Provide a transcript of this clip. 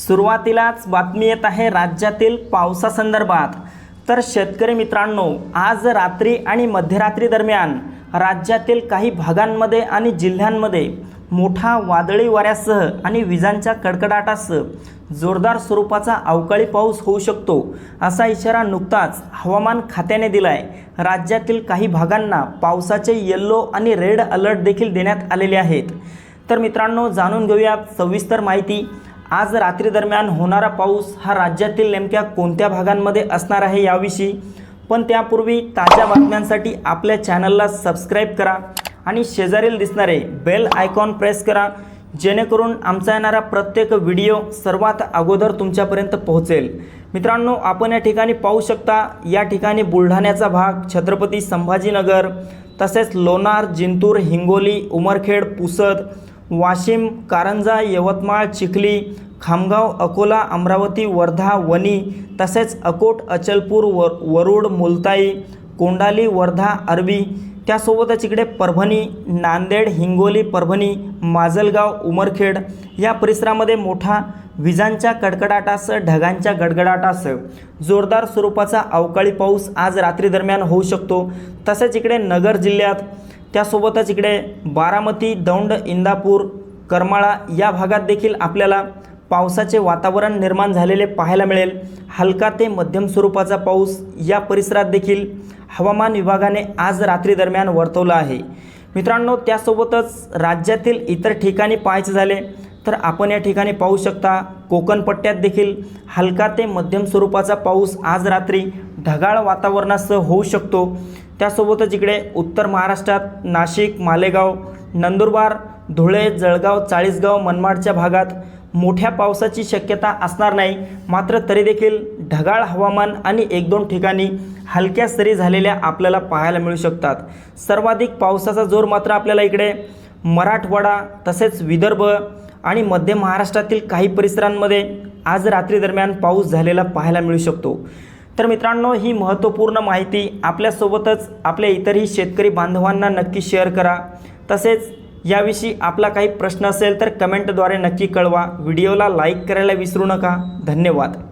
सुरुवातीलाच बातमी येत आहे राज्यातील पावसासंदर्भात. तर शेतकरी मित्रांनो आज रात्री आणि मध्यरात्री दरम्यान राज्यातील काही भागांमध्ये आणि जिल्ह्यांमध्ये मोठा वादळी वाऱ्यासह आणि विजांच्या कडकडाटासह जोरदार स्वरूपाचा अवकाळी पाऊस होऊ शकतो असा इशारा नुकताच हवामान खात्याने दिला आहे राज्यातील काही भागांना पावसाचे येल्लो आणि रेड अलर्ट देखील देण्यात आलेले आहेत. तर मित्रांनो जाणून घेऊया सविस्तर माहिती. आज रात्री दरम्यान होणारा पाऊस हा राज्यातील नेमक्या कोणत्या भागांमध्ये असणार आहे याविषयी पण त्यापूर्वी ताज्या बातम्यांसाठी आपल्या चॅनलला सबस्क्राईब करा आणि शेजारील दिसणारे बेल आयकॉन प्रेस करा जेणेकरून आमचा येणारा प्रत्येक व्हिडिओ सर्वात अगोदर तुमच्यापर्यंत पोहोचेल. मित्रांनो आपण या ठिकाणी पाहू शकता या ठिकाणी बुलढाण्याचा भाग छत्रपती संभाजीनगर तसेच लोणार जिंतूर हिंगोली उमरखेड पुसद वाशिम कारंजा यवतमाळ चिखली खामगाव अकोला अमरावती वर्धा वणी तसेच अकोट अचलपूर वर वरुड मुलताई कोंडाली वर्धा अरबी त्यासोबतच इकडे परभणी नांदेड हिंगोली परभणी माजलगाव उमरखेड या परिसरामध्ये मोठा विजांच्या कडकडाटासह ढगांच्या गडगडाटासह जोरदार स्वरूपाचा अवकाळी पाऊस आज रात्री दरम्यान होऊ शकतो. तसेच इकडे नगर जिल्ह्यात त्यासोबतच इकडे बारामती दौंड इंदापूर करमाळा या भागात देखील आपल्याला पावसाचे वातावरण निर्माण झालेले पाहायला मिळेल. हलका ते मध्यम स्वरूपाचा पाऊस या परिसरात देखील हवामान विभागाने आज रात्री दरम्यान वर्तवला आहे. मित्रांनो त्यासोबतच राज्यातील इतर ठिकाणी पाहायचे झाले तर आपण या ठिकाणी पाहू शकता कोकण पट्ट्यात देखील हलका ते मध्यम स्वरूपाचा पाऊस आज रात्री ढगाळ वातावरणासह होऊ शकतो. त्यासोबतच इकडे उत्तर महाराष्ट्रात नाशिक मालेगाव नंदुरबार धुळे जळगाव चाळीसगाव मनमाडच्या भागात मोठ्या पावसाची शक्यता असणार नाही. मात्र तरी देखील ढगाळ हवामान आणि एक दोन ठिकाणी हलक्या सरी झालेल्या आपल्याला पाहायला मिळू शकतात. सर्वाधिक पावसाचा जोर मात्र आपल्याला इकडे मराठवाडा तसेच विदर्भ आणि मध्य महाराष्ट्रातील काही परिसरांमध्ये आज रात्री दरम्यान पाऊस झालेला पाहायला मिळू शकतो. तर मित्रांनो ही महत्त्वपूर्ण माहिती आपल्यासोबतच आपल्या इतरही शेतकरी बांधवांना नक्की शेअर करा. तसेच याविषयी आपला काही प्रश्न असेल तर कमेंटद्वारे नक्की कळवा. व्हिडिओला लाईक करायला विसरू नका. धन्यवाद.